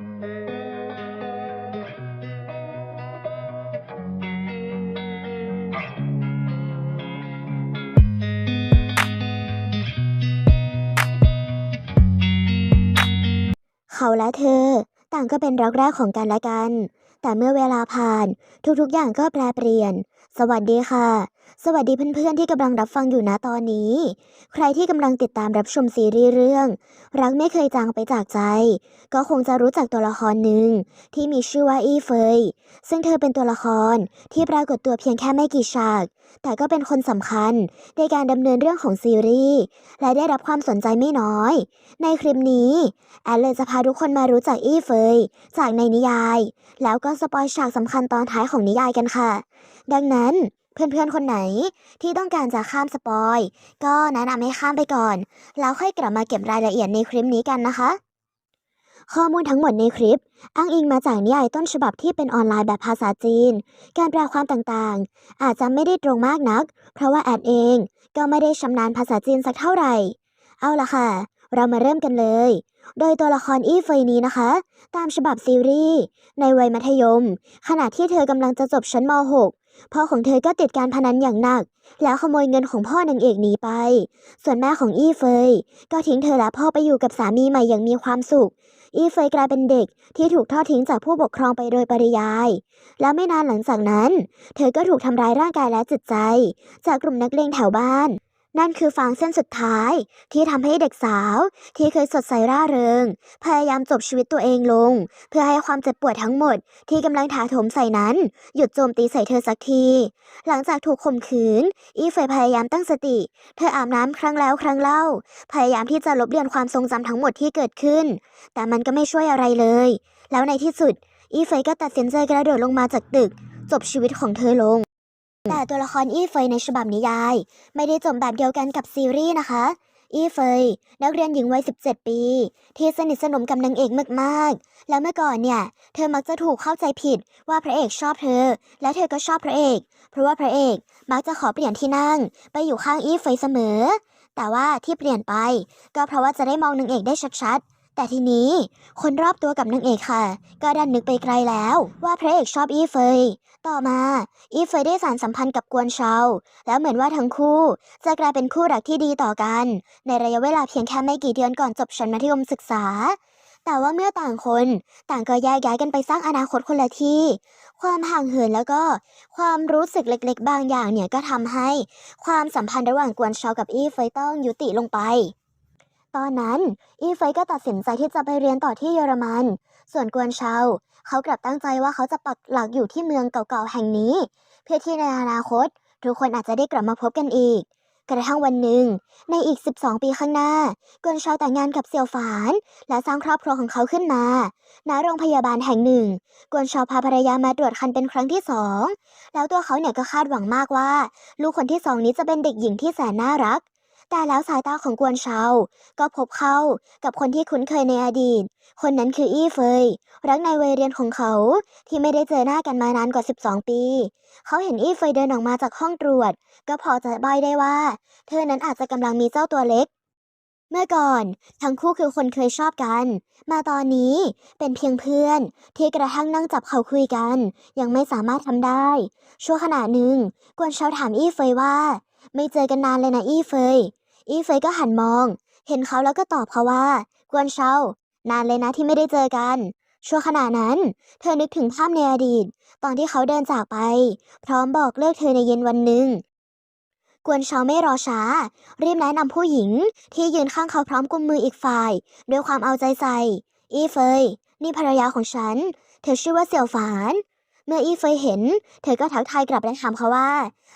เขาและเธอ ต่างก็เป็นรักแรกของกันและกัน แต่เมื่อเวลาผ่าน ทุกๆอย่างก็แปรเปลี่ยน สวัสดีค่ะ สวัสดีเพื่อนๆที่กำลังรับฟังอยู่นะตอนนี้ ใครที่กำลังติดตามรับชมซีรีส์เรื่อง รักไม่เคยจางไปจากใจ ก็คงจะรู้จักตัวละครหนึ่งที่มีชื่อว่าอี้เฟย ซึ่งเธอเป็นตัวละครที่ปรากฏตัวเพียงแค่ไม่กี่ฉาก แต่ก็เป็นคนสำคัญในการดำเนินเรื่องของซีรีส์และได้รับความสนใจไม่น้อย ในคลิปนี้แอนเลยจะพาทุกคนมารู้จักอี้เฟยจากในนิยาย แล้วก็สปอยฉากสำคัญตอนท้ายของนิยายกันค่ะ ดังนั้น เพื่อนๆคนไหนที่ต้องการจะข้ามสปอย ก็แนะนำให้ข้ามไปก่อน แล้วค่อยกลับมาเก็บรายละเอียดในคลิปนี้กันนะคะ ข้อมูลทั้งหมดในคลิป อ้างอิงมาจากนิยายต้นฉบับที่เป็นออนไลน์แบบภาษาจีน การแปลความต่างๆ อาจจะไม่ได้ตรงมากนัก เพราะว่าแอดเองก็ไม่ได้ชำนาญภาษาจีนสักเท่าไหร่ เอาละค่ะ เรามาเริ่มกันเลย โดยตัวละครอี้เฟยนี้นะคะ ตามฉบับซีรีส์ในวัยมัธยม ขณะที่เธอกำลังจะจบชั้นม .6 พ่อของเธอก็ติดการพนันอย่างหนัก แล้วขโมยเงินของพ่อนางเอกหนีไป ส่วนแม่ของอี้เฟย ก็ทิ้งเธอและพ่อไปอยู่กับสามีใหม่อย่างมีความสุข อี้เฟยกลายเป็นเด็กที่ถูกทอดทิ้งจากผู้ปกครองไปโดยปริยาย แล้วไม่นานหลังจากนั้น เธอก็ถูกทำร้ายร่างกายและจิตใจ จากกลุ่มนักเลงแถวบ้าน นั่นคือฟางเส้นสุดท้าย ที่ทำให้เด็กสาว ที่เคยสดใสร่าเริง พยายามจบชีวิตตัวเองลง เพื่อให้ความเจ็บปวดทั้งหมด ที่กำลังถาโถมใส่นั้น หยุดโจมตีใส่เธอสักที หลังจากถูกข่มขืน อีเฟยพยายามตั้งสติ เธออาบน้ำครั้งแล้วครั้งเล่า พยายามที่จะลบเลือนความทรงจำทั้งหมดที่เกิดขึ้น แต่มันก็ไม่ช่วยอะไรเลย แล้วในที่สุด อีเฟยก็ตัดสินใจกระโดดลงมาจากตึก จบชีวิตของเธอลง แต่ตัวละครอี้เฟยในฉบับนิยาย ไม่ได้จบแบบเดียวกันกับซีรีส์นะคะ อี้เฟย นักเรียนหญิงวัย 17 ปี ที่สนิทสนมกับนางเอกมากๆ แล้วเมื่อก่อนเนี่ย เธอมักจะถูกเข้าใจผิดว่าพระเอกชอบเธอ และเธอก็ชอบพระเอก เพราะว่าพระเอกมักจะขอเปลี่ยนที่นั่ง ไปอยู่ข้างอี้เฟยเสมอ แต่ว่าที่เปลี่ยนไป ก็เพราะว่าจะได้มองนางเอกได้ชัด แต่ทีนี้คนรอบตัวกับนางเอกค่ะ ก็ดันนึกไปไกลแล้วว่าพระเอกชอบอีเฟย ต่อมา อีเฟยได้สารสัมพันธ์กับกวนเชา แล้วเหมือนว่าทั้งคู่จะกลายเป็นคู่รักที่ดีต่อกัน ในระยะเวลาเพียงแค่ไม่กี่เดือนก่อนจบชั้นมัธยมศึกษา แต่ว่าเมื่อต่างคนต่างก็แยกย้ายกันไปสร้างอนาคตคนละที่ ความห่างเหินแล้วก็ ความรู้สึกเล็กๆ บางอย่างเนี่ยก็ทำให้ ความสัมพันธ์ระหว่างกวนเชากับอีเฟยต้องยุติลงไป ตอนนั้นอีเฟยก็ตัดสินใจที่จะไปเรียนต่อที่เยอรมัน ส่วนกวนเชาเขากลับตั้งใจว่าเขาจะปักหลักอยู่ที่เมืองเก่าๆแห่งนี้ เพื่อที่ในอนาคต ทุกคนอาจจะได้กลับมาพบกันอีก กระทั่งวันหนึ่ง ในอีก 12 ปีข้างหน้ากวนเชาแต่งงานกับเซียวฝาน และสร้างครอบครัวของเขาขึ้นมาณโรงพยาบาลแห่งหนึ่ง กวนเชาพาภรรยามาตรวจคันเป็นครั้งที่สองแล้วตัวเขาเนี่ยก็คาดหวังมากว่า ลูกคนที่สองนี้จะเป็นเด็กหญิงที่แสนน่ารัก แต่แล้วสายตาของกวนเชา ก็พบเข้ากับคนที่คุ้นเคยในอดีต คนนั้นคืออี้เฟย รักในวัยเรียนของเขาที่ไม่ได้เจอหน้ากันมานานกว่า 12 ปี เขาเห็นอี้เฟยเดินออกมาจากห้องตรวจ ก็พอจะใบได้ว่า เธอนั้นอาจจะกำลังมีเจ้าตัวเล็กเมื่อก่อนทั้งคู่คือคนเคยชอบกัน มาตอนนี้เป็นเพียงเพื่อน ที่กระทั่งนั่งจับเขาคุยกัน ยังไม่สามารถทำได้ ชั่วขณะหนึ่ง กวนเชาถามอี้เฟยว่า ไม่เจอกันนานเลยนะอี้เฟย อี้เฟยก็หันมอง เห็นเขาแล้วก็ตอบเขาว่า กวนเชานานเลยนะที่ไม่ได้เจอกัน ชั่วขณะนั้น เธอนึกถึงภาพในอดีต ตอนที่เขาเดินจากไป พร้อมบอกเลิกเธอในเย็นวันหนึ่งกวนเชาไม่รอช้า รีบแนะนำผู้หญิงที่ยืนข้างเขาพร้อมกุมมืออีกฝ่าย ด้วยความเอาใจใส่ อี้เฟย นี่ภรรยาของฉัน เธอชื่อว่าเสี่ยวฝาน เมื่ออี้เฟยเห็น เธอก็ทักทายกลับและถามเขาว่า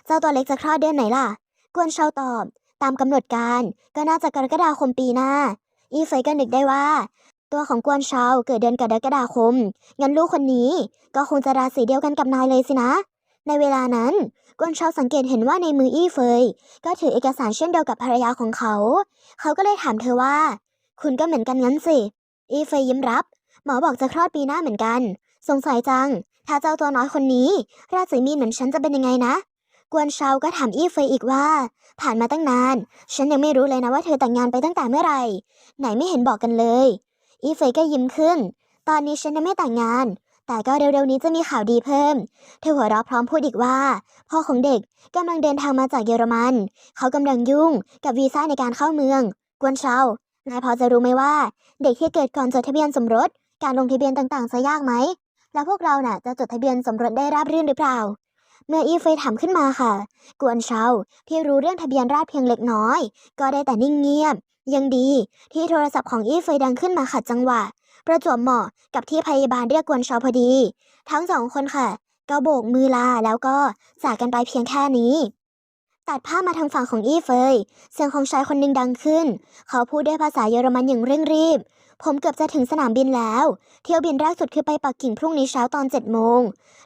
เจ้าตัวเล็กจะคลอดเดือนไหนล่ะ กวนเชาตอบ ตามกำหนดการก็น่าจะกรกฎาคมปีหน้า อีเฟยก็นึกได้ว่า ตัวของกวนเชาเกิดเดือนกรกฎาคม งั้นลูกคนนี้ก็คงจะราศีเดียวกันกับนายเลยสินะ ในเวลานั้น กวนเชาสังเกตเห็นว่าในมืออี้เฟย ก็ถือเอกสารเช่นเดียวกับภรรยาของเขา เขาก็เลยถามเธอว่า คุณก็เหมือนกันงั้นสิ อีเฟยยิ้มรับ หมอบอกจะคลอดปีหน้าเหมือนกัน สงสัยจัง ถ้าเจ้าตัวน้อยคนนี้ ราศีมีนเหมือนฉันจะเป็นยังไงนะ กวนเชาก็ถามอี้เฟยอีกว่า ผ่านมาตั้งนาน ฉันยังไม่รู้เลยนะว่าเธอแต่งงานไปตั้งแต่เมื่อไหร่ ไหนไม่เห็นบอกกันเลย อีเฟยก็ยิ้มขึ้น ตอนนี้ฉันยังไม่แต่งงาน แต่ก็เร็วๆนี้จะมีข่าวดีเพิ่ม เธอหัวเราะพร้อมพูดอีกว่า พ่อของเด็กกำลังเดินทางมาจากเยอรมัน เขากำลังยุ่งกับวีซ่าในการเข้าเมือง กวนเชานายพอจะรู้ไหมว่า เด็กที่เกิดก่อนจดทะเบียนสมรส การลงทะเบียนต่างๆจะยากไหมแล้วพวกเราน่ะจะจดทะเบียนสมรสได้ราบรื่นหรือเปล่า เมื่ออีเฟยถามขึ้นมาค่ะ กวนเชาที่รู้เรื่องทะเบียนราษฎรเพียงเล็กน้อย ก็ได้แต่นิ่งเงียบ ยังดี ที่โทรศัพท์ของอีเฟยดังขึ้นมาขัดจังหวะ ประจวบเหมาะกับที่พยาบาลเรียกกวนเชาพอดี ทั้งสองคนค่ะ ก็โบกมือลาแล้วก็จากกันไปเพียงแค่นี้ตัดภาพมาทางฝั่งของอี้เฟย เสียงของชายคนหนึ่งดังขึ้น เขาพูดด้วยภาษาเยอรมันอย่างเร่งรีบ ผมเกือบจะถึงสนามบินแล้ว เที่ยวบินแรกสุดคือไปปักกิ่งพรุ่งนี้เช้าตอนเจ็ดโมง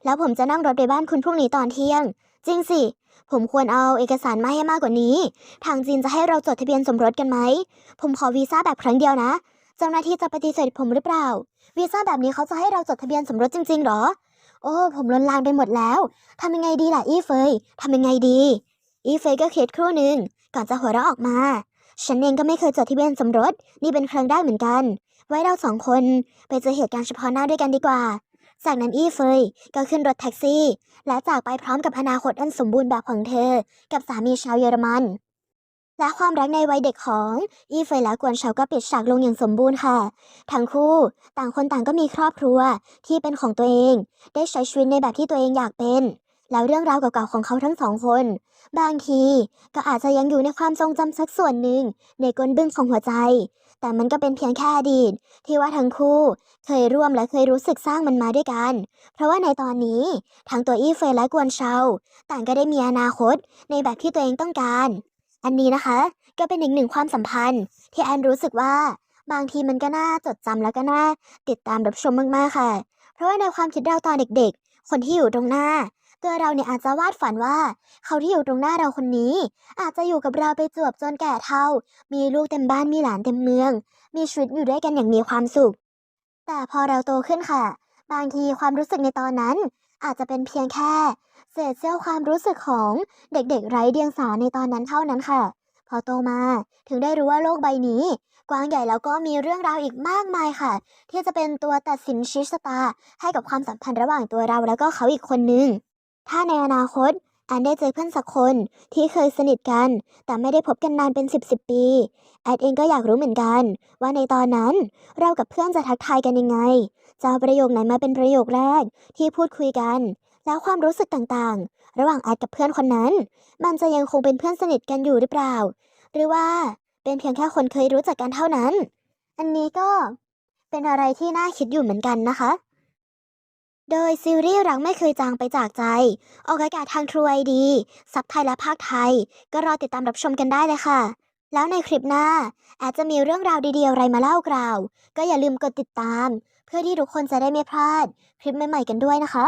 แล้วผมจะนั่งรถไปบ้านคุณพรุ่งนี้ตอนเที่ยง จริงสิ ผมควรเอาเอกสารมาให้มากกว่านี้ ทางจีนจะให้เราจดทะเบียนสมรสกันไหม ผมขอวีซ่าแบบครั้งเดียวนะ เจ้าหน้าที่จะปฏิเสธผมหรือเปล่า วีซ่าแบบนี้เขาจะให้เราจดทะเบียนสมรสจริงๆหรอ โอ้ ผมลนลานไปหมดแล้ว ทำยังไงดีล่ะอีเฟยทำยังไงดี อีเฟยก็คิดครู่หนึ่งก่อนจะหัวเราะออกมา ฉันเองก็ไม่เคยจดทะเบียนสมรส นี่เป็นครั้งแรกเหมือนกัน ไว้เราสองคนไปเจอเหตุการณ์เฉพาะหน้าด้วยกันดีกว่า จากนั้นอี้เฟยก็ขึ้นรถแท็กซี่ และจากไปพร้อมกับอนาคตอันสมบูรณ์แบบของเธอ กับสามีชาวเยอรมัน และความรักในวัยเด็กของอี้เฟยและกวนเฉาก็ปิดฉากลงอย่างสมบูรณ์ค่ะ ทั้งคู่ต่างคนต่างก็มีครอบครัวที่เป็นของตัวเอง ได้ใช้ชีวิตในแบบที่ตัวเองอยากเป็น แล้วเรื่องราวเก่าๆของเขาทั้งสองคน บางทีก็อาจจะยังอยู่ในความทรงจำสักส่วนหนึ่งในก้นบึ้งของหัวใจ แต่มันก็เป็นเพียงแค่อดีตที่ว่าทั้งคู่เคยร่วมและเคยรู้สึกสร้างมันมาด้วยกัน เพราะว่าในตอนนี้ทั้งตัวอี้เฟยและกวนเชาต่างก็ได้มีอนาคตในแบบที่ตัวเองต้องการ อันนี้นะคะก็เป็นอีกหนึ่งความสัมพันธ์ ที่แอนรู้สึกว่า บางทีมันก็น่าจดจำแล้วก็น่าติดตามรับชมมากๆค่ะ เพราะว่าในความคิดเราตอนเด็ก ๆ คนที่อยู่ตรงหน้า ตัวเราเนี่ยอาจจะวาดฝันว่า เขาที่อยู่ตรงหน้าเราคนนี้ อาจจะอยู่กับเราไปจวบจนแก่เฒ่า มีลูกเต็มบ้านมีหลานเต็มเมือง มีชีวิตอยู่ด้วยกันอย่างมีความสุข แต่พอเราโตขึ้นค่ะ บางทีความรู้สึกในตอนนั้น อาจจะเป็นเพียงแค่ เศษเสี้ยวความรู้สึกของเด็กๆ ไร้เดียงสาในตอนนั้นเท่านั้นค่ะ พอโตมาถึงได้รู้ว่าโลกใบนี้กว้างใหญ่แล้วก็มีเรื่องราวอีกมากมายค่ะ ที่จะเป็นตัวตัดสินชี้ชะตาให้กับความสัมพันธ์ระหว่างตัวเราแล้วก็เขาอีกคนนึง ถ้าในอนาคตแอนได้เจอเพื่อนสักคนที่เคยสนิทกัน แต่ไม่ได้พบกันนานเป็น 10บสปีแอนเองก็อยากรู้เหมือนกัน ว่าในตอนนั้นเรากับเพื่อนจะทักทายกันยังไงจะเอาประโยคไหนมาเป็นประโยคแรกที่พูดคุยกัน แล้วความรู้สึกต่างๆ ระหว่างแอดกับเพื่อนคนนั้น มันจะยังคงเป็นเพื่อนสนิทกันอยู่หรือเปล่า หรือว่าเป็นเพียงแค่คนเคยรู้จักกันเท่านั้น อันนี้ก็เป็นอะไรที่น่าคิดอยู่เหมือนกันนะคะ โดยซีรีส์รักไม่เคยจางไปจากใจ ออกอากาศทาง True ID ซับไทยและภาคไทย ก็รอติดตามรับชมกันได้เลยค่ะ แล้วในคลิปหน้า อาจจะมีเรื่องราวดีๆอะไรมาเล่ากล่าว ก็อย่าลืมกดติดตาม เพื่อที่ทุกคนจะได้ไม่พลาด คลิปใหม่ๆกันด้วยนะคะ